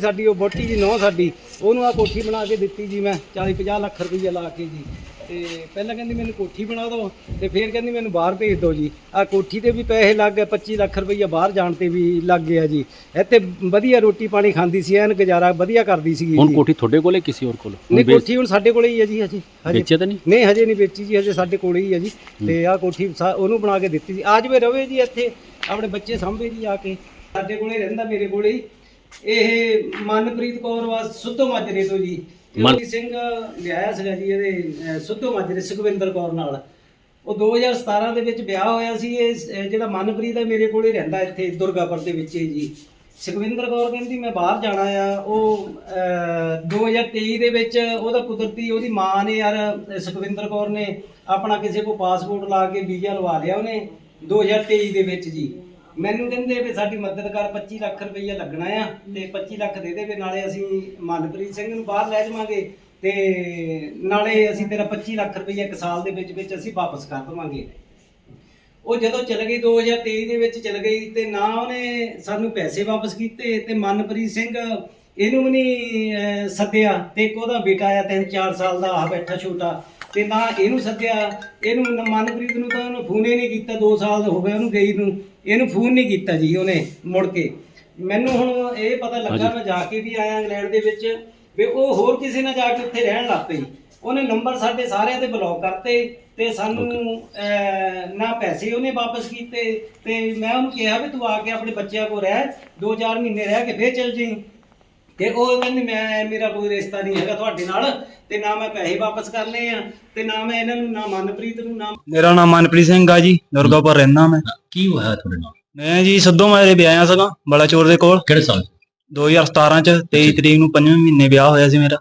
ਸਾਡੀ ਉਹ ਬੋਟੀ ਦੀ ਨੌ ਸਾਡੀ ਉਹਨੂੰ ਆ ਕੋਠੀ ਬਣਾ ਕੇ ਦਿੱਤੀ ਜੀ ਮੈਂ 40 50 ਲੱਖ ਰੁਪਈਆ ਲਾ ਕੇ ਜੀ। ਤੇ ਪਹਿਲਾਂ ਕਹਿੰਦੀ ਮੈਨੂੰ ਕੋਠੀ ਬਣਾ ਦਿਓ ਤੇ ਫਿਰ ਕਹਿੰਦੀ ਮੈਨੂੰ ਬਾਹਰ ਭੇਜ ਦਿਓ ਜੀ। ਆ ਕੋਠੀ ਤੇ ਵੀ ਪੈਸੇ ਲੱਗ ਗਏ 25 ਲੱਖ ਰੁਪਈਆ ਬਾਹਰ ਜਾਣ ਤੇ ਵੀ ਲੱਗ ਗਿਆ ਜੀ। ਇੱਥੇ ਵਧੀਆ ਰੋਟੀ ਪਾਣੀ ਖਾਂਦੀ ਸੀ ਐਨ ਗੁਜ਼ਾਰਾ ਵਧੀਆ ਕਰਦੀ ਸੀ ਹੁਣ ਕੋਠੀ ਤੁਹਾਡੇ ਕੋਲੇ ਕਿਸੇ ਹੋਰ ਕੋਲ? ਨਹੀਂ ਕੋਠੀ ਹੁਣ ਸਾਡੇ ਕੋਲੇ ਹੀ ਹੈ ਜੀ ਹਜੇ। ਹਜੇ ਵੇਚਿਆ ਤਾਂ ਨਹੀਂ? ਨਹੀਂ ਹਜੇ ਨਹੀਂ ਵੇਚੀ ਜੀ ਹਜੇ ਸਾਡੇ ਕੋਲੇ ਹੀ ਹੈ ਜੀ। ਤੇ ਆ ਕੋਠੀ ਉਹਨੂੰ ਬਣਾ ਕੇ ਦਿੱਤੀ ਸੀ। ਆ ਜਵੇ ਰਵੇ ਜੀ ਇੱਥੇ ਆਪਣੇ ਬੱਚੇ ਸਾਂਭੇ ਜੀ ਆ ਕੇ। ਸਾਡੇ ਕੋਲੇ ਰਹਿੰਦਾ ਮੇਰੇ ਕੋਲੇ ਹੀ। ਇਹ ਮਨਪ੍ਰੀਤ ਕੌਰ ਵਾਸ ਸੁੱਧੋ ਮਾਜਰੇ ਤੋਂ ਜੀ। ਮਨ- ਮਨ ਸਿੰਘ ਲਿਆਇਆ ਸੀਗਾ ਜੀ ਇਹਦੇ ਅਹ, ਸੁੱਧੋ ਮਾਜਰੇ ਸੁਖਵਿੰਦਰ ਕੌਰ ਨਾਲ। ਉਹ 2017 ਦੇ ਵਿੱਚ ਵਿਆਹ ਹੋਇਆ ਸੀ ਇਹ ਸ- ਇਹ ਜਿਹੜਾ ਮਨਪ੍ਰੀਤ ਹੈ ਮੇਰੇ ਕੋਲੇ ਰਹਿੰਦਾ ਇੱਥੇ ਦੁਰਗਾਪੁਰ ਦੇ ਵਿੱਚ ਹੀ ਜੀ। ਸੁਖਵਿੰਦਰ ਕੌਰ ਕਹਿੰਦੀ ਮੈਂ ਬਾਹਰ ਜਾਣਾ ਆ। ਉਹ ਅਹ, 2023 ਦੇ ਵਿੱਚ ਉਹਦਾ ਕੁਦਰਤੀ ਉਹਦੀ ਮਾਂ ਨੇ ਯਾਰ ਅਹ, ਸੁਖਵਿੰਦਰ ਕੌਰ ਨੇ ਆਪਣਾ ਕਿਸੇ ਕੋ ਪਾਸਪੋਰਟ ਲਾ ਕੇ ਵੀਜ਼ਾ ਲਵਾ ਲਿਆ ਉਹਨੇ 2023 ਦੇ ਵਿੱਚ ਜੀ। ਮੈਨੂੰ ਕਹਿੰਦੇ ਵੀ ਸਾਡੀ ਮਦਦ ਕਰ 25 ਲੱਖ ਰੁਪਈਆ ਲੱਗਣਾ ਆ ਤੇ 25 ਲੱਖ ਦੇ ਦੇ ਵੀ ਨਾਲੇ ਅਸੀਂ ਮਨਪ੍ਰੀਤ ਸਿੰਘ ਨੂੰ ਬਾਹਰ ਲੈ ਜਾਵਾਂਗੇ ਤੇ ਨਾਲੇ ਅਸੀਂ ਤੇਰਾ 25 ਲੱਖ ਰੁਪਈਆ ਇੱਕ ਸਾਲ ਦੇ ਵਿੱਚ ਵਿੱਚ ਅਸੀਂ ਵਾਪਸ ਕਰ ਦੇਵਾਂਗੇ। ਉਹ ਜਦੋਂ ਚਲ ਗਈ 2023 ਦੇ ਵਿੱਚ ਚਲ ਗਈ ਤੇ ਨਾ ਉਹਨੇ ਸਾਨੂੰ ਪੈਸੇ ਵਾਪਸ ਕੀਤੇ ਤੇ ਮਨਪ੍ਰੀਤ ਸਿੰਘ ਇਹਨੂੰ ਵੀ ਨਹੀਂ ਸੱਦਿਆ ਤੇ ਇੱਕ ਉਹਦਾ ਬੇਟਾ ਆ 3-4 ਸਾਲ ਦਾ ਆ ਬੈਠਾ ਛੋਟਾ। ਤੇ ਨਾ ਇਹਨੂੰ ਸੱਦਿਆ ਇਹਨੂੰ ਮਨਪ੍ਰੀਤ ਨੂੰ ਤਾਂ ਉਹਨੂੰ ਫੋਨ ਹੀ ਨਹੀਂ ਕੀਤਾ 2 ਸਾਲ ਹੋ ਗਏ ਉਹਨੂੰ ਗਈ ਨੂੰ। ਇਹਨੂੰ ਫੋਨ ਨਹੀਂ ਕੀਤਾ ਜੀ ਉਹਨੇ ਮੁੜ ਕੇ। ਮੈਨੂੰ ਹੁਣ ਇਹ ਪਤਾ ਲੱਗਾ ਮੈਂ ਜਾ ਕੇ ਵੀ ਆਇਆ ਇੰਗਲੈਂਡ ਦੇ ਵਿੱਚ ਵੀ ਉਹ ਹੋਰ ਕਿਸੇ ਨਾਲ ਜਾ ਕੇ ਉੱਥੇ ਰਹਿਣ ਲੱਗ ਪਈ। ਉਹਨੇ ਨੰਬਰ ਸਾਡੇ ਸਾਰਿਆਂ ਦੇ ਬਲੌਕ ਕਰਤੇ ਤੇ ਸਾਨੂੰ ਨਾ ਪੈਸੇ ਉਹਨੇ ਵਾਪਸ ਕੀਤੇ ਤੇ ਮੈਂ ਉਹਨੂੰ ਕਿਹਾ ਵੀ ਤੂੰ ਆ ਕੇ ਆਪਣੇ ਬੱਚਿਆਂ ਕੋਲ ਰਹਿ 2-4 ਮਹੀਨੇ ਰਹਿ ਕੇ ਫੇਰ ਚੱਲ ਜਾਈਂ। ਤੇ ਉਹ ਕਹਿੰਦੀ ਮੈਂ ਮੇਰਾ ਕੋਈ ਰਿਸ਼ਤਾ ਨਹੀਂ ਹੈਗਾ ਤੁਹਾਡੇ ਨਾਲ ਤੇ ਨਾ ਮੈਂ ਪੈਸੇ ਵਾਪਸ ਕਰਨੇ ਆ ਤੇ ਨਾ ਮੈਂ ਇਹਨਾਂ ਨੂੰ ਨਾ ਮਨਪ੍ਰੀਤ ਨੂੰ ਨਾ ਮੇਰਾ ਨਾਮ ਮਨਪ੍ਰੀਤ ਸਿੰਘ ਆ ਜੀ ਦੁਰਗਾਪੁਰ ਰਹਿਣਾ ਮੈਂ ਕੀ ਹੋਇਆ ਤੁਹਾਡੇ ਨਾਲ ਮੈਂ ਜੀ ਸੱਦੋ ਮਾਰੇ ਵੀ ਆਇਆ ਸੀਗਾ ਬਲਾਚੌਰ ਦੇ ਕੋਲ ਕਿਹੜੇ ਸਾਲ 'ਚ? 2017 ਚ 23 ਤਰੀਕ ਨੂੰ 5ਵੇਂ ਮਹੀਨੇ ਵਿਆਹ ਹੋਇਆ ਸੀ ਮੇਰਾ।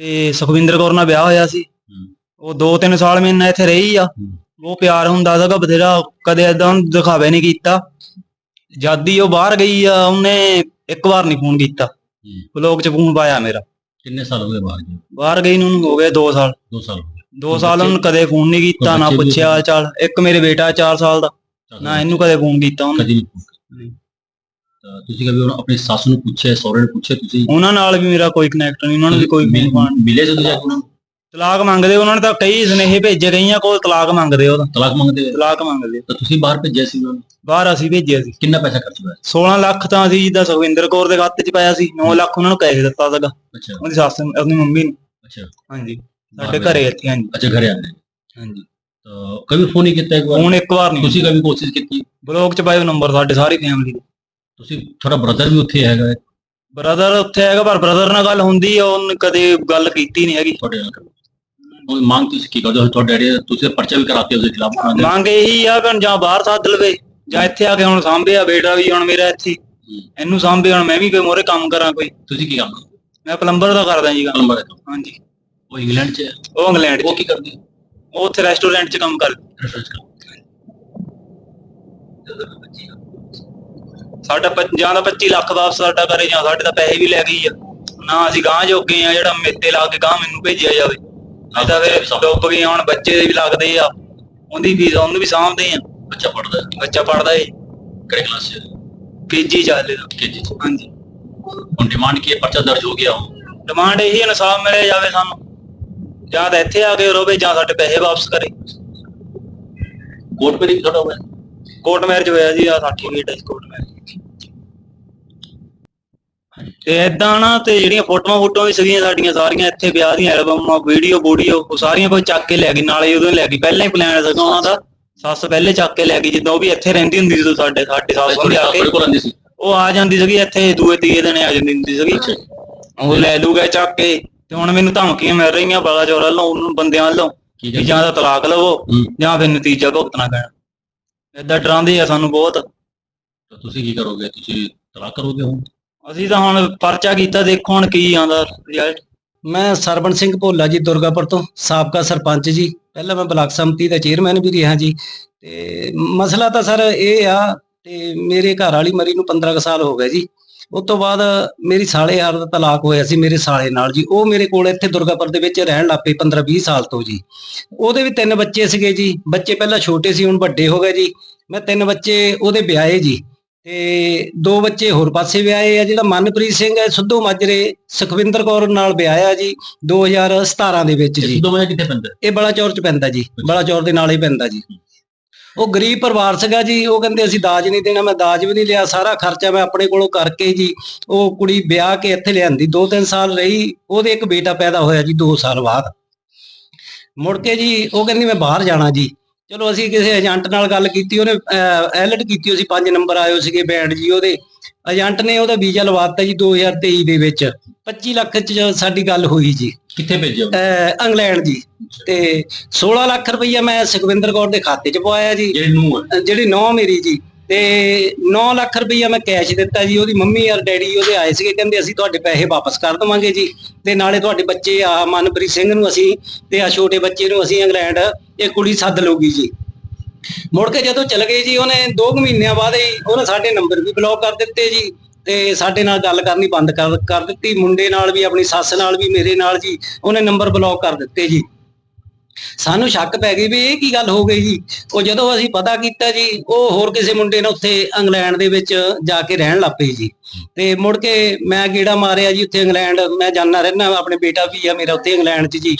ਤੇ ਸੁਖਵਿੰਦਰ ਕੌਰ ਨਾਲ ਵਿਆਹ ਹੋਇਆ ਸੀ। ਉਹ 2-3 ਸਾਲ ਮੇਰੇ ਨਾਲ ਇੱਥੇ ਰਹੀ ਆ। ਉਹ ਪਿਆਰ ਹੁੰਦਾ ਸੀਗਾ ਬਥੇਰਾ ਕਦੇ ਏਦਾਂ ਦਿਖਾਵੇ ਨਹੀਂ ਕੀਤਾ ਜਦ ਹੀ ਉਹ ਬਾਹਰ ਗਈ ਆ ਉਹਨੇ ਇੱਕ ਵਾਰ ਨਹੀਂ ਫੋਨ ਕੀਤਾ ਹੂੰ। ਬਲੌਗ ਚ ਫੋਨ ਪਾਇਆ ਮੇਰਾ। ਕਿੰਨੇ ਸਾਲ ਹੋ ਗਏ ਬਾਹਰ ਗਏ? ਬਾਹਰ ਗਈ ਨੂੰ ਹੋ ਗਏ 2 ਸਾਲ। 2 ਸਾਲ ਹੋ ਗਏ। 2 ਸਾਲ ਉਹਨੂੰ ਕਦੇ ਫੋਨ ਨਹੀਂ ਕੀਤਾ ਨਾ ਪੁੱਛਿਆ ਚਾਲ ਇੱਕ ਮੇਰੇ ਬੇਟਾ 4 ਸਾਲ ਦਾ ਨਾ ਇਹਨੂੰ ਕਦੇ ਫੋਨ ਕੀਤਾ ਉਹਨੇ। ਤੁਸੀਂ ਕਦੇ ਉਹਨਾਂ ਆਪਣੀ ਸੱਸ ਨੂੰ ਪੁੱਛਿਆ ਸਹੁਰੇ ਨੂੰ ਪੁੱਛਿਆ ਤੁਸੀਂ? ਉਹਨਾਂ ਨਾਲ ਵੀ ਮੇਰਾ ਕੋਈ ਕਨੈਕਟ ਨਹੀਂ ਉਹਨਾਂ ਨੂੰ ਵੀ ਕੋਈ ਮਿਲ- ਤੁਸੀਂ ਜਾ ਕੇ ਉਹਨਾਂ? ਨੂੰ ਤਲਾਕ ਮੰਗਦੇ ਉਹਨਾਂ ਨੇ ਤਾਂ ਕਈ ਸੁਨੇਹੇ ਭੇਜੇ ਗਈਆਂ ਕੋਲ ਤਲਾਕ ਮੰਗਦੇ ਉਹਦਾ ਤਲਾਕ ਮੰਗਦੇ? ਤਲਾਕ ਮੰਗਦੇ ਤਾਂ ਤੁਸੀਂ ਬਾਹਰ ਭੇਜਿਆ ਸੀ ਉਹਨਾਂ ਨੂੰ? ਬਾਹਰ ਅਸੀਂ ਭੇਜਿਆ ਸੀ। ਕਿੰਨਾ ਪੈਸਾ ਖਰਚ ਹੋਇਆ? 16 ਲੱਖ ਤਾਂ ਅਸੀਂ ਜਿੱਦਾਂ ਸੁਖਵਿੰਦਰ ਕੌਰ ਦੇ ਖਾਤੇ 'ਚ ਪਾਇਆ ਸੀ 9 ਲੱਖ ਉਹਨਾਂ ਨੂੰ ਕੈਸ਼ ਦਿੱਤਾ ਸੀਗਾ। ਅੱਛਾ। ਉਹਦੀ ਸੱਸ ਨੂੰ ਆਪਣੀ ਮੰਮੀ ਨੂੰ। ਅੱਛਾ। ਹਾਂਜੀ। ਸਾਡੇ ਘਰੇ ਇੱਥੇ ਹਾਂਜੀ। ਅੱਛਾ ਘਰੇ ਆਉਂਦੇ। ਹਾਂਜੀ। ਤਾਂ ਕभी ਫੋਨ ਨਹੀਂ ਕੀਤਾ ਇੱਕ ਵਾਰ? ਹੁਣ ਇੱਕ ਵਾਰ ਨਹੀਂ। ਤੁਸੀਂ ਕभी ਕੋਸ਼ਿਸ਼ ਕੀਤੀ? ਬਲੌਗ 'ਚ ਪਾਇਓ ਨੰਬਰ ਸਾਡੇ ਸਾਰੀ ਫੈਮਿਲੀ ਦੇ। ਤੁਸੀਂ ਤੁਹਾਡਾ ਬ੍ਰਦਰ ਵੀ ਉੱਥੇ ਹੈਗਾ ਹੈ, ਬ੍ਰਦਰ ਉੱਥੇ ਹੈਗਾ ਪਰ ਬ੍ਰਦਰ ਨਾਲ ਗੱਲ ਹੁੰਦੀ ਆ ਉਹਨੇ ਕਦੇ ਗੱਲ ਕੀਤੀ ਨਹੀਂ ਹੈਗੀ। ਤੁਹਾਡੇ ਨਾਲ ਉਹ ਮੰਗ ਤੁਸੀਂ ਕੀ ਕਰਦੇ ਹੋ? ਤੁਹਾਡੇ ਡੈਡੀ ਦਾ- ਤੁਸੀਂ ਪਰਚਾ ਵੀ ਕਰਾਤੇ ਉਸਦੇ ਖਿਲਾਫ ਉਹਨਾਂ ਦੇ? ਮੰਗ ਇਹੀ ਆ ਕਿ ਜਾਂ ਬਾਹਰ ਸੱਦ ਲਵੇ ਜਾਂ ਇੱਥੇ ਆ ਕੇ ਹੁਣ ਸਾਂਭਿਆ ਬੇਟਾ ਵੀ ਹੁਣ ਮੇਰਾ ਇੱਥੇ। ਇਹਨੂੰ ਸਾਂਭੇ ਹੁਣ ਮੈਂ ਵੀ ਕੋਈ ਮੋਰੇ ਕੰਮ ਕਰਾਂ ਕੋਈ। ਤੁਸੀਂ ਕੀ ਕੰਮ? ਮੈਂ ਪਲੰਬਰ ਦਾ ਕਰਦਾ ਜੀ ਕੰਮ। ਪਲੰਬਰ ਦਾ। ਹਾਂਜੀ। ਉਹ ਇੰਗਲੈਂਡ 'ਚ ਉਹ ਇੰਗਲੈਂਡ ਉਹ ਕੀ ਕਰਦੇ? ਉਹ ਉੱਥੇ ਰੈਸਟੋਰੈਂਟ 'ਚ ਕੰਮ ਕਰਦਾ। ਸਾਡਾ ਪ- ਜਾਂ ਤਾਂ 25 ਲੱਖ ਵਾਪਸ ਸਾਡਾ ਕਰੇ ਜਾਂ ਸਾਡੇ ਤਾਂ ਪੈਸੇ ਵੀ ਲੈ ਗਈ ਆ। ਨਾ ਅਸੀਂ ਗਾਂ ਜੋਗੇ ਆ ਜਿਹੜਾ ਮੇਤੇ ਲਾ ਕੇ ਗਾਂ ਮੈਨੂੰ ਭੇਜਿਆ ਜਾਵੇ। ਤਾਂ ਫਿਰ ਡੁੱਬ ਗਏ ਹੁਣ ਬੱਚੇ ਵੀ ਲੱਗਦੇ ਆ। ਉਹਦੀ ਵੀ ਉਹਨੂੰ ਵੀ ਸਾਂਭਦੇ ਆ। ਬੱਚਾ ਪੜਦਾ ਬੱਚਾ ਪੜਦਾ ਏ। ਕਿਹੜੇ ਕਲਾਸ 'ਚ? ਕੇਜੀ ਚੱਲੇ ਦਾ ਕੇਜੀ 'ਚ। ਹਾਂਜੀ। ਹੁਣ ਡਿਮਾਂਡ ਕੀ ਹੈ? ਪਰਚਾ ਦਰਜ ਹੋ ਗਿਆ ਡਿਮਾਂਡ ਇਹੀ ਇਨਸਾਫ ਮਿਲੇ ਜਾਵੇ ਸਾਨੂੰ। ਜਾਂ ਤਾਂ ਇੱਥੇ ਆ ਕੇ ਰੋਵੇ ਜਾਂ ਸਾਡੇ ਪੈਸੇ ਵਾਪਸ ਕਰੇ। ਕੋਰਟ ਮੇਰੀ ਤੁਹਾਡਾ ਹੋਇਆ? ਕੋਰਟ ਮੈਰਿਜ ਹੋਇਆ ਜੀ ਆ ਸਰਟੀਫਿਕੇਟ ਹੈ ਕੋਰਟ ਮੈਰਿਜ ਤੇ ਏਦਾਂ ਨਾ ਤੇ ਜਿਹੜੀਆਂ ਫੋਟੋਆਂ ਫੋਟੋਆਂ ਵੀ ਸੀਗੀਆਂ ਸਾਡੀਆਂ ਸਾਰੀਆਂ ਇੱਥੇ ਵਿਆਹ ਦੀਆਂ ਐਲਬਮਾਂ ਵੀਡੀਓ ਵੀਡੀਓ ਉਹ ਸਾਰੀਆਂ ਕੋਈ ਚੱਕ ਕੇ ਲੈ ਗਈ ਨਾਲੇ ਉਦੋਂ ਲੈ ਗਈ ਪਹਿਲਾਂ ਹੀ ਪਲਾਨ ਸੀਗਾ ਉਹਨਾਂ ਦਾ ਸੱਸ ਪਹਿਲੇ ਚੱਕ ਕੇ ਲੈ ਗਈ ਜਦੋਂ ਉਹ ਵੀ ਇੱਥੇ ਰਹਿੰਦੀ ਹੁੰਦੀ ਸੀ ਸਾਡੇ ਸਾਡੇ ਸੱਸ ਕੋਲ ਆ ਕੇ ਉਹ ਆ ਜਾਂਦੀ ਸੀਗੀ ਇੱਥੇ ਦੂਏ ਤੀਏ ਦਿਨ ਆ ਜਾਂਦੀ ਹੁੰਦੀ ਸੀਗੀ। ਉਹ ਲੈ ਲੂਗਾ ਚੱਕ ਕੇ ਤੇ ਹੁਣ ਮੈਨੂੰ ਧਮਕੀਆਂ ਮਿਲ ਰਹੀਆਂ ਬੜਾ ਚੋਰ ਵੱਲੋਂ ਉਹਨੂੰ ਬੰਦਿਆਂ ਵੱਲੋਂ ਕੀ ਜਾਂ ਤਾਂ ਤਲਾਕ ਲਵੋ। ਜਾਂ ਫਿਰ ਨਤੀਜਾ ਭੁਗਤਣਾ ਪੈਣਾ। ਏਦਾਂ ਡਰਾਉਂਦੇ ਆ ਸਾਨੂੰ ਬਹੁਤ। ਤਾਂ ਤੁਸੀਂ ਕੀ ਕਰੋਗੇ? ਤੁਸੀਂ ਤਲਾਕ ਕਰੋਗੇ ਹੁਣ? ਅਸੀਂ ਤਾਂ ਹੁਣ ਪਰਚਾ ਕੀਤਾ, ਦੇਖੋ ਹੁਣ ਕੀ ਆਉਂਦਾ ਰਿਜ਼ਲਟ ਮੈਂ ਸਰਵਣ ਸਿੰਘ ਭੋਲਾ ਜੀ, ਦੁਰਗਾਪੁਰ ਤੋਂ, ਸਾਬਕਾ ਸਰਪੰਚ ਜੀ। ਪਹਿਲਾਂ ਮੈਂ ਬਲਾਕ ਸੰਮਤੀ ਦਾ ਚੇਅਰਮੈਨ ਵੀ ਰਿਹਾ ਜੀ। ਤੇ ਮਸਲਾ ਤਾਂ ਸਰ ਇਹ ਆ, ਤੇ ਮੇਰੇ ਘਰ ਵਾਲੀ ਮਰੀ ਨੂੰ 15 ਸਾਲ ਹੋ ਗਏ ਜੀ। ਉਸ ਤੋਂ ਬਾਅਦ ਮੇਰੀ ਸਾਲੇ ਯਾਰ ਦਾ ਤਲਾਕ ਹੋਇਆ ਸੀ ਮੇਰੇ ਸਾਲੇ ਨਾਲ ਜੀ। ਉਹ ਮੇਰੇ ਕੋਲ ਇੱਥੇ ਦੁਰਗਾਪੁਰ ਦੇ ਵਿੱਚ ਰਹਿਣ ਲੱਗ ਪਈ 15 20 ਸਾਲ ਤੋਂ ਜੀ। ਉਹਦੇ ਵੀ ਤਿੰਨ ਬੱਚੇ ਸੀਗੇ ਜੀ। ਬੱਚੇ ਪਹਿਲਾਂ ਛੋਟੇ ਸੀ, ਹੁਣ ਵੱਡੇ ਹੋ ਗਏ ਜੀ। ਮੈਂ ਤਿੰਨ ਬੱਚੇ ਉਹਦੇ ਵਿਆਹੇ ਜੀ। ਤੇ ਦੋ ਬੱਚੇ ਹੋਰ ਪਾਸੇ ਵਿਆਹੇ ਆ ਜਿਹੜਾ ਮਨਪ੍ਰੀਤ ਸਿੰਘ ਹੈ ਸੁੱਧੂ ਮਾਜਰੇ ਸੁਖਵਿੰਦਰ ਕੌਰ ਨਾਲ ਵਿਆਹਿਆ ਜੀ 2017 ਦੇ ਵਿੱਚ ਜੀ। ਸਿੱਧੂ ਮਾਜਰਾ ਕਿੱਥੇ ਪੈਂਦਾ? ਇਹ ਬਲਾਚੌਰ ਚ ਪੈਂਦਾ ਜੀ ਬਲਾਚੌਰ ਦੇ ਨਾਲ ਹੀ ਪੈਂਦਾ ਜੀ। ਉਹ ਗਰੀਬ ਪਰਿਵਾਰ ਸੀਗਾ ਜੀ ਉਹ ਕਹਿੰਦੇ ਅਸੀਂ ਦਾਜ ਨਹੀਂ ਦੇਣਾ ਮੈਂ ਦਾਜ ਵੀ ਨਹੀਂ ਲਿਆ ਸਾਰਾ ਖਰਚਾ ਮੈਂ ਆਪਣੇ ਕੋਲੋਂ ਕਰਕੇ ਜੀ ਉਹ ਕੁੜੀ ਵਿਆਹ ਕੇ ਇੱਥੇ ਲਿਆਂਦੀ 2-3 ਸਾਲ ਰਹੀ ਉਹਦੇ ਇੱਕ ਬੇਟਾ ਪੈਦਾ ਹੋਇਆ ਜੀ 2 ਸਾਲ ਬਾਅਦ। ਮੁੜ ਕੇ ਜੀ ਉਹ ਕਹਿੰਦੀ ਮੈਂ ਬਾਹਰ ਜਾਣਾ ਜੀ। ਚਲੋ ਅਸੀਂ ਕਿਸੇ ਏਜੰਟ ਨਾਲ ਗੱਲ ਕੀਤੀ ਉਹਨੇ ਐਲਟ ਕੀਤੀ ਸੀ 5 ਨੰਬਰ ਆਇਓ ਸੀਗੇ ਬੈਂਡ ਜੀ ਉਹਦੇ। ਏਜੰਟ ਨੇ ਉਹਦਾ ਵੀਜ਼ਾ ਲਵਾਤਾ ਜੀ 2023 ਦੇ ਵਿੱਚ। 25 ਲੱਖ ਚ ਸਾਡੀ ਗੱਲ ਹੋਈ ਜੀ। ਕਿੱਥੇ ਭੇਜਿਆ ਇੰਗਲੈਂਡ ਜੀ। ਤੇ 16 ਲੱਖ ਰੁਪਈਆ ਮੈਂ ਸੁਖਵਿੰਦਰ ਕੌਰ ਦੇ ਖਾਤੇ 'ਚ ਪਵਾਇਆ ਜੀ। ਜਿਹੜੀ ਨੌ ਮੇਰੀ ਜੀ। ਤੇ 9 ਲੱਖ ਰੁਪਈਆ ਮੈਂ ਕੈਸ਼ ਦਿੱਤਾ ਜੀ, ਉਹਦੀ ਮੰਮੀ ਔਰ ਡੈਡੀ ਉਹਦੇ ਆਏ ਸੀਗੇ, ਕਹਿੰਦੇ ਅਸੀਂ ਤੁਹਾਡੇ ਪੈਸੇ ਵਾਪਸ ਕਰ ਦਵਾਂਗੇ ਜੀ। ਤੇ ਨਾਲੇ ਤੁਹਾਡੇ ਬੱਚੇ ਆ, ਮਨਪ੍ਰੀਤ ਸਿੰਘ ਨੂੰ ਅਸੀਂ ਤੇ ਆ ਛੋਟੇ ਬੱਚੇ ਨੂੰ ਅਸੀਂ ਇੰਗਲੈਂਡ, ਇਹ ਕੁੜੀ ਸੱਦ ਲਊਗੀ ਜੀ। ਮੁੜ ਕੇ ਜਦੋਂ ਚਲ ਗਏ ਜੀ, ਉਹਨੇ 2 ਮਹੀਨਿਆਂ ਬਾਅਦ ਹੀ ਉਹਨੇ ਸਾਡੇ ਨੰਬਰ ਵੀ ਬਲੌਕ ਕਰ ਦਿੱਤੇ ਜੀ। ਤੇ ਸਾਡੇ ਨਾਲ ਗੱਲ ਕਰਨੀ ਬੰਦ ਕਰ ਕਰ ਦਿੱਤੀ। ਮੁੰਡੇ ਨਾਲ ਵੀ, ਆਪਣੀ ਸੱਸ ਨਾਲ ਵੀ, ਮੇਰੇ ਨਾਲ ਜੀ, ਉਹਨੇ ਨੰਬਰ ਬਲੌਕ ਕਰ ਦਿੱਤੇ ਜੀ। ਸਾਨੂੰ ਸ਼ੱਕ ਪੈ ਗਈ ਵੀ ਇਹ ਕੀ ਗੱਲ ਹੋ ਗਈ ਜੀ ਉਹ ਜਦੋਂ ਅਸੀਂ ਪਤਾ ਕੀਤਾ ਜੀ, ਉਹ ਹੋਰ ਕਿਸੇ ਮੁੰਡੇ ਨਾਲ ਉੱਥੇ ਇੰਗਲੈਂਡ ਦੇ ਵਿੱਚ ਜਾ ਕੇ ਰਹਿਣ ਲੱਗ ਪਈ ਜੀ। ਤੇ ਮੁੜ ਕੇ ਮੈਂ ਗੇੜਾ ਮਾਰਿਆ ਜੀ ਉੱਥੇ ਇੰਗਲੈਂਡ, ਮੈਂ ਜਾਣਾ ਰਹਿਣਾ ਆਪਣੇ ਬੇਟਾ ਵੀ ਆ ਮੇਰਾ ਉੱਥੇ ਇੰਗਲੈਂਡ 'ਚ ਜੀ।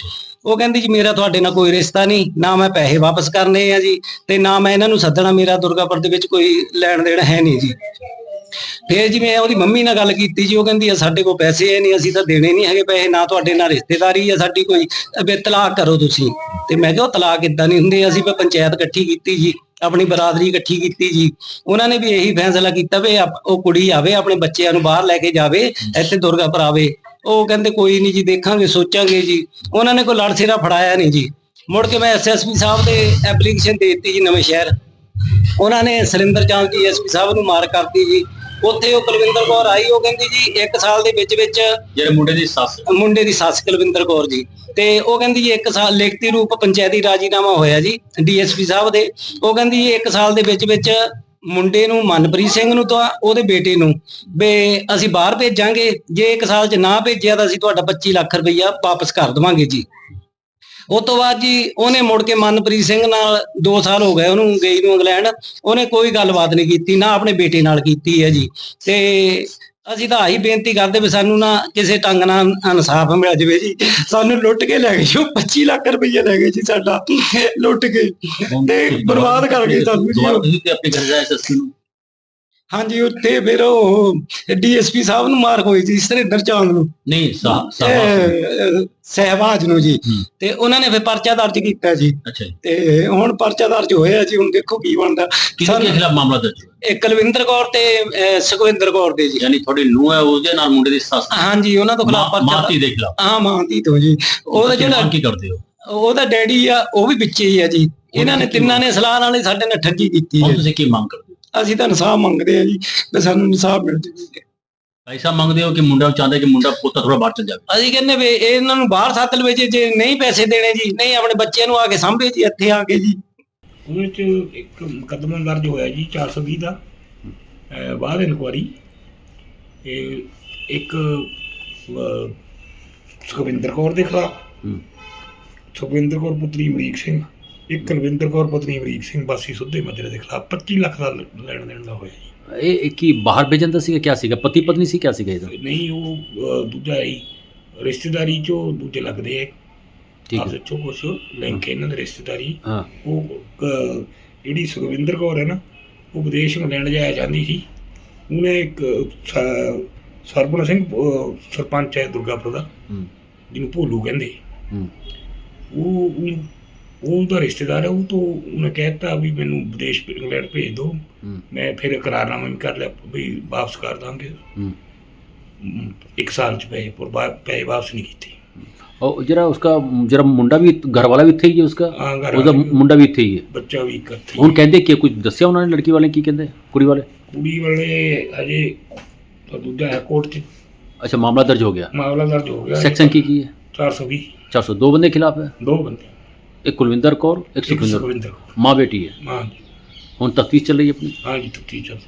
ਉਹ ਕਹਿੰਦੀ ਜੀ, ਮੇਰਾ ਤੁਹਾਡੇ ਨਾਲ ਕੋਈ ਰਿਸ਼ਤਾ ਨਹੀਂ, ਨਾ ਮੈਂ ਪੈਸੇ ਵਾਪਸ ਕਰਨੇ ਆ ਜੀ ਤੇ ਨਾ ਮੈਂ ਇਹਨਾਂ ਨੂੰ ਸੱਦਣਾ, ਮੇਰਾ ਦੁਰਗਾਪੁਰ ਦੇ ਵਿੱਚ ਕੋਈ ਲੈਣ ਦੇਣ ਹੈ ਨਹੀਂ ਜੀ। ਫੇਰ ਜੀ ਮੈਂ ਉਹਦੀ ਮੰਮੀ ਨਾਲ ਗੱਲ ਕੀਤੀ ਜੀ, ਉਹ ਕਹਿੰਦੀ ਆ, ਸਾਡੇ ਕੋਲ ਪੈਸੇ ਹੈ ਨਹੀਂ, ਅਸੀਂ ਤਾਂ ਦੇਣੇ ਨਹੀਂ ਹੈਗੇ ਪੈਸੇ, ਨਾ ਤੁਹਾਡੇ ਨਾਲ ਰਿਸ਼ਤੇਦਾਰੀ ਆ ਸਾਡੀ ਕੋਈ ਵੀ ਤਲਾਕ ਕਰੋ ਤੁਸੀਂ। ਤੇ ਮੈਂ ਕਿਹਾ, ਉਹ ਤਲਾਕ ਇਦਾਂ ਨਹੀਂ ਹੁੰਦੇ, ਅਸੀਂ ਪੰਚਾਇਤ ਇਕੱਠੀ ਕੀਤੀ ਜੀ, ਆਪਣੀ ਬਰਾਦਰੀ ਇਕੱਠੀ ਕੀਤੀ ਜੀ। ਉਹਨਾਂ ਨੇ ਵੀ ਇਹੀ ਫੈਸਲਾ ਕੀਤਾ ਵੀ ਉਹ ਕੁੜੀ ਆਵੇ, ਆਪਣੇ ਬੱਚਿਆਂ ਨੂੰ ਬਾਹਰ ਲੈ ਕੇ ਜਾਵੇ, ਇੱਥੇ ਦੁਰਗਾ ਪਰ ਆਵੇ ਉਹ ਕਹਿੰਦੇ, ਕੋਈ ਨਹੀਂ ਜੀ, ਦੇਖਾਂਗੇ, ਸੋਚਾਂਗੇ ਜੀ। ਉਹਨਾਂ ਨੇ ਕੋਈ ਲੜ ਸਿਰਾ ਫੜਾਇਆ ਨਹੀਂ ਜੀ। ਮੁੜ ਕੇ ਮੈਂ ਐਸਐਸਪੀ ਸਾਹਿਬ ਦੇ ਐਪਲੀਕੇਸ਼ਨ ਦੇ ਦਿੱਤੀ ਜੀ ਨਵੇਂ ਸ਼ਹਿਰ। ਉਹਨਾਂ ਨੇ ਸੁਰਿੰਦਰ ਚਾਂਦ ਜੀ ਐਸਪੀ ਸਾਹਿਬ ਨੂੰ ਮਾਰ ਕਰਤੀ ਜੀ। ਉੱਥੇ ਉਹ ਕੁਲਵਿੰਦਰ ਕੌਰ ਆਈ ਉਹ ਕਹਿੰਦੀ ਜੀ 1 ਸਾਲ ਦੇ ਵਿੱਚ ਵਿੱਚ ਜਿਹੜੇ ਮੁੰਡੇ ਦੀ ਸੱਸ। ਮੁੰਡੇ ਦੀ ਸੱਸ ਕੁਲਵਿੰਦਰ ਕੌਰ ਜੀ। ਤੇ ਉਹ ਕਹਿੰਦੀ ਜੀ 1 ਸਾਲ ਲਿਖਤੀ ਰੂਪ ਪੰਚਾਇਤੀ ਰਾਜੀਨਾਮਾ ਹੋਇਆ ਜੀ ਡੀਐਸਪੀ ਸਾਹਿਬ ਦੇ। ਉਹ ਕਹਿੰਦੀ ਜੀ 1 ਸਾਲ ਦੇ ਵਿੱਚ ਵਿੱਚ ਮੁੰਡੇ ਨੂੰ ਮਨਪ੍ਰੀਤ ਸਿੰਘ ਨੂੰ ਤਾਂ ਉਹਦੇ ਬੇਟੇ ਨੂੰ। ਵੀ ਅਸੀਂ ਬਾਹਰ ਭੇਜਾਂਗੇ ਜੇ 1 ਸਾਲ 'ਚ ਨਾ ਭੇਜਿਆ ਤਾਂ ਅਸੀਂ ਤੁਹਾਡਾ 25 ਲੱਖ ਰੁਪਈਆ ਵਾਪਸ ਕਰ ਦਵਾਂਗੇ ਜੀ। ਉਸ ਤੋਂ ਬਾਅਦ ਜੀ ਉਹਨੇ ਮੁੜ ਕੇ ਮਨਪ੍ਰੀਤ ਸਿੰਘ ਨਾਲ 2 ਸਾਲ ਹੋ ਗਏ, ਉਹਨੂੰ ਗਈ ਨੂੰ ਇੰਗਲੈਂਡ। ਉਹਨੇ ਕੋਈ ਗੱਲਬਾਤ ਨਹੀਂ ਕੀਤੀ, ਨਾ ਆਪਣੇ ਬੇਟੇ ਨਾਲ ਕੀਤੀ ਹੈ ਜੀ। ਤੇ ਅਸੀਂ ਤਾਂ ਆਹੀ ਬੇਨਤੀ ਕਰਦੇ ਵੀ ਸਾਨੂੰ ਨਾ ਕਿਸੇ ਟੰਗ ਨਾਲ ਇਨਸਾਫ ਮਿਲ ਜਾਵੇ ਜੀ। ਸਾਨੂੰ ਲੁੱਟ ਕੇ ਲੈ ਗਏ ਜੀ, ਉਹ 25 ਲੱਖ ਰੁਪਈਆ ਲੈ ਗਏ ਜੀ ਸਾਡਾ, ਲੁੱਟ ਕੇ। ਤੇ ਬਰਬਾਦ ਕਰ ਗਏ ਸਾਨੂੰ ਜੀ ਤੁਸੀਂ ਤੇ ਆਪਣੀ ਘਰ ਨੂੰ। ਹਾਂਜੀ ਉੱਥੇ ਫਿਰ ਉਹ ਡੀਐਸਪੀ ਸਾਹਿਬ ਨੂੰ ਮਾਰ ਹੋਈ ਜੀ ਸਰਿੰਦਰ ਚਾਂਦ ਨੂੰ। ਨਹੀਂ ਸਹਿਬਾਜ ਨੂੰ ਜੀ। ਤੇ ਉਹਨਾਂ ਨੇ ਫਿਰ ਪਰਚਾ ਦਰਜ ਕੀਤਾ ਜੀ। ਤੇ ਹੁਣ ਪਰਚਾ ਦਰਜ ਹੋਇਆ ਜੀ ਹੁਣ ਦੇਖੋ ਕੀ ਬਣਦਾ। ਕਿਹਦੇ ਖਿਲਾਫ ਮਾਮਲਾ ਦਰਜ ਹੋਇਆ? ਇਹ ਕੁਲਵਿੰਦਰ ਕੌਰ ਤੇ ਸੁਖਵਿੰਦਰ ਕੌਰ ਦੇ ਜੀ। ਯਾਨੀ ਤੁਹਾਡੀ ਨੂੰ ਹੈ ਉਹਦੇ ਨਾਲ ਮੁੰਡੇ ਦੀ ਸੱਸ ਹਾਂਜੀ ਉਹਨਾਂ ਤੋਂ ਖਿਲਾਫ ਪਰਚਾ ਮਾਤੀ ਦੇ ਖਿਲਾਫ? ਹਾਂ ਮਾਂ ਦੀ ਤੋਂ ਜੀ। ਉਹਦਾ ਜਿਹੜਾ ਕੀ ਕਰਦੇ ਹੋ? ਉਹਦਾ ਡੈਡੀ ਆ ਉਹ ਵੀ ਵਿੱਚੇ ਹੀ ਆ ਜੀ। ਇਹਨਾਂ ਨੇ ਤਿੰਨਾਂ ਨੇ ਸਲਾਹ ਨਾਲ ਹੀ ਸਾਡੇ ਨਾਲ ਠੱਗੀ ਕੀਤੀ ਹੈ ਤੁਸੀਂ ਕੀ ਮੰਗ ਕਰਦੇ ਅਸੀਂ ਤਾਂ ਇਨਸਾਫ ਮੰਗਦੇ ਆ ਜੀ ਵੀ ਸਾਨੂੰ ਇਨਸਾਫ ਮਿਲ ਜਾਵੇ ਪੈਸਾ ਮੰਗਦੇ ਹੋ ਕਿ ਮੁੰਡਾ ਚਾਹੁੰਦਾ ਕਿ ਮੁੰਡਾ ਪੁੱਤ ਥੋੜਾ ਬਾਹਰ ਚਲ ਜਾਵੇ? ਅਸੀਂ ਕਹਿੰਦੇ ਵੀ ਇਹਨਾਂ ਨੂੰ ਬਾਹਰ ਸੱਤ ਲਵੇ ਜੇ ਜੇ ਨਹੀਂ ਪੈਸੇ ਦੇਣੇ ਜੀ ਨਹੀਂ ਆਪਣੇ ਬੱਚਿਆਂ ਨੂੰ ਆ ਕੇ ਸਾਂਭੇ ਜੀ ਇੱਥੇ ਆ ਕੇ ਜੀ। ਉਹਦੇ ਚ ਇੱਕ ਮੁਕੱਦਮਾ ਦਰਜ ਹੋਇਆ ਜੀ 420 ਦਾ ਅਹ ਬਾਅਦ ਇਨਕੁਆਰੀ। ਇਹ ਇੱਕ ਅਹ, ਸੁਖਵਿੰਦਰ ਕੌਰ ਦੇ ਖਿਲਾਫ। ਸੁਖਵਿੰਦਰ ਕੌਰ ਪੁੱਤਰੀ ਅਮਰੀਕ ਸਿੰਘ। ਇੱਕ ਕੁਲਵਿੰਦਰ ਕੌਰ ਪੁੱਤਰੀ ਅਮਰੀਕ ਸਿੰਘ ਵਾਸੀ ਸੁੱਧੇ ਮੱਜਰੇ ਦੇ ਖਿਲਾਫ 25 ਲੱਖ ਦਾ ਲੈਣ ਦੇਣ ਦਾ ਹੋਇਆ ਜੀ। ਇਹ ਇਹ ਕੀ ਬਾਹਰ ਭੇਜਣ ਦਾ ਸੀਗਾ ਕਿਆ ਸੀਗਾ? ਪਤੀ ਪਤਨੀ ਸੀ ਕਿਆ ਸੀਗਾ ਇਹਦਾ? ਨਹੀਂ ਉਹ ਦੂਜਾ ਹੀ ਰਿਸ਼ਤੇਦਾਰੀ ਚੋਂ ਦੂਜੇ ਲੱਗਦੇ ਆ। ਠੀਕ ਆਪਸ ਹੈ ਵਿੱਚੋਂ ਕੁਛ ਲਿੰਕ ਹੈ ਇਹਨਾਂ ਦੀ ਰਿਸ਼ਤੇਦਾਰੀ। ਹਾਂ। ਉਹ ਜਿਹੜੀ ਸੁਖਵਿੰਦਰ ਕੌਰ ਹੈ ਨਾ ਉਹ ਵਿਦੇਸ਼ ਇੰਗਲੈਂਡ ਜਾਇਆ ਜਾਂਦੀ ਸੀ। ਉਹਨੇ ਇੱਕ ਸ- ਸਿੰਘ ਸਰਪੰਚ ਹੈ ਦੁਰਗਾਪੁਰ ਦਾ ਹੂੰ। ਜਿਹਨੂੰ ਭੋਲੂ ਕਹਿੰਦੇ। ਹੂੰ। ਉਹ ਉਹ- ਉਹ ਉਹਦਾ ਰਿਸ਼ਤੇਦਾਰ ਹੈ ਉਹ ਤੋਂ ਉਹਨੇ ਕਹਿਤਾ ਵੀ ਮੈਨੂੰ ਵਿਦੇਸ਼ ਭੇ- ਇੰਗਲੈਂਡ ਭੇਜ ਦਿਓ ਹੂੰ ਮੈਂ ਫਿਰ ਇਕਰਾਰਨਾਮਾ ਵੀ ਕਰ ਲਿਆ ਵੀ ਵਾਪਸ ਕਰ ਦਾਂਗੇ ਹੂੰ ਹਮ, ਇੱਕ ਸਾਲ ਚ ਪੈਸੇ ਪਰ ਬਾ- ਪੈਸੇ ਵਾਪਸ ਨਹੀਂ ਕੀਤੇ और जरा उसका जरा मुंडा भी घर वाला भी थे ही है उसका ਹਾਂ ਘਰ ਉਹਦਾ ਵਾਲੇ ਮੁੰਡਾ ਵੀ ਇੱਥੇ ਹੀ ਹੈ ਬੱਚਾ ਵੀ ਇਕੱਠੇ ਹੁਣ ਕਹਿੰਦੇ ਕਿ ਕੁਝ ਦੱਸਿਆ ਉਹਨਾਂ ਨੇ ਲੜਕੀ ਵਾਲੇ ਕੀ ਕਹਿੰਦੇ ਕੁੜੀ ਵਾਲੇ ਕੁੜੀ ਵਾਲੇ ਹਜੇ ਤਾਂ ਦੂਜਾ ਹੈ ਕੋਰਟ ਚ ਅੱਛਾ ਮਾਮਲਾ ਦਰਜ ਹੋ ਗਿਆ ਮਾਮਲਾ ਦਰਜ ਹੋ ਗਿਆ सेक्शन की की है 420 चार सौ दो बंदे के खिलाफ है ਦੋ ਬੰਦੇ ਇੱਕ ਕੁਲਵਿੰਦਰ ਕੌਰ ਇੱਕ ਸੁਖਵਿੰਦਰ ਮਾਂ ਬੇਟੀ ਹੈ। ਮਾਂ ਹੁਣ ਤਫਤੀਸ਼ ਚੱਲ ਰਹੀ ਆਪਣੀ? ਹਾਂ ਜੀ ਟੁੱਟੀ ਚੱਲ